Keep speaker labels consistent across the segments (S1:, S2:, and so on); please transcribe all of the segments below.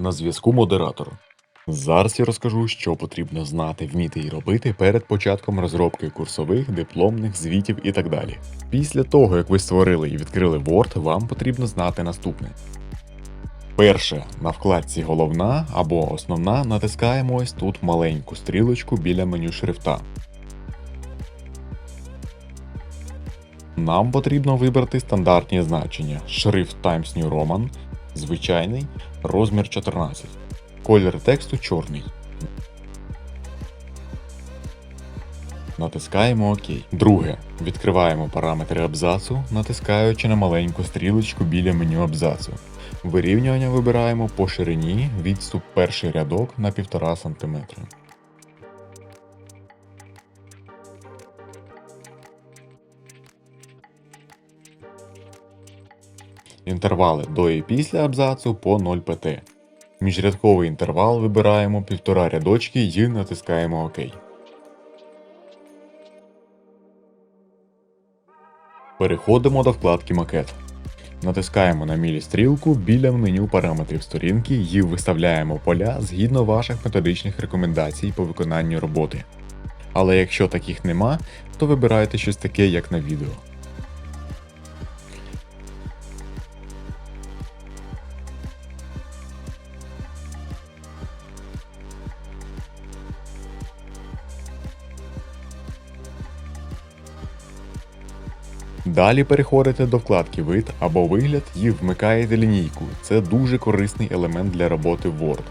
S1: На зв'язку модератор. Зараз я розкажу, що потрібно знати, вміти і робити перед початком розробки курсових, дипломних, звітів і так далі. Після того, як ви створили і відкрили Word, вам потрібно знати наступне. Перше, на вкладці Головна або Основна натискаємо ось тут маленьку стрілочку біля меню шрифта. Нам потрібно вибрати стандартні значення шрифт Times New Roman, звичайний, розмір 14. Колір тексту чорний. Натискаємо ОК. Друге. Відкриваємо параметри абзацу, натискаючи на маленьку стрілочку біля меню абзацу. Вирівнювання вибираємо по ширині відступ перший рядок на 1,5 см. Інтервали до і після абзацу по 0 pt. Міжрядковий інтервал вибираємо 1,5 рядочки і натискаємо ОК. Переходимо до вкладки Макет. Натискаємо на мілі стрілку біля меню параметрів сторінки і виставляємо поля згідно ваших методичних рекомендацій по виконанню роботи. Але якщо таких нема, то вибирайте щось таке, як на відео. Далі переходите до вкладки Вид або вигляд і вмикаєте лінійку. Це дуже корисний елемент для роботи Word.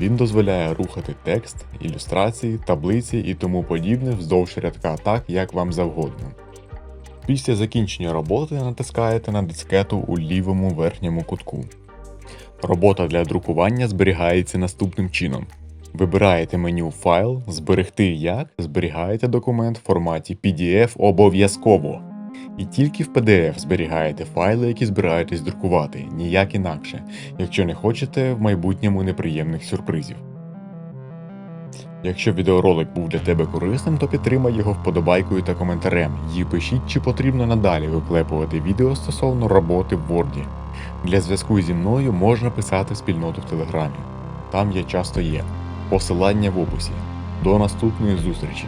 S1: Він дозволяє рухати текст, ілюстрації, таблиці і тому подібне вздовж рядка так, як вам завгодно. Після закінчення роботи натискаєте на дискету у лівому верхньому кутку. Робота для друкування зберігається наступним чином. Вибираєте меню Файл, Зберегти як, зберігаєте документ в форматі PDF обов'язково. І тільки в PDF зберігаєте файли, які збираєтесь друкувати, ніяк інакше, якщо не хочете в майбутньому неприємних сюрпризів. Якщо відеоролик був для тебе корисним, то підтримай його вподобайкою та коментарем і пишіть, чи потрібно надалі виклепувати відео стосовно роботи в Word. Для зв'язку зі мною можна писати в спільноту в Телеграмі. Там я часто є. Посилання в описі. До наступної зустрічі!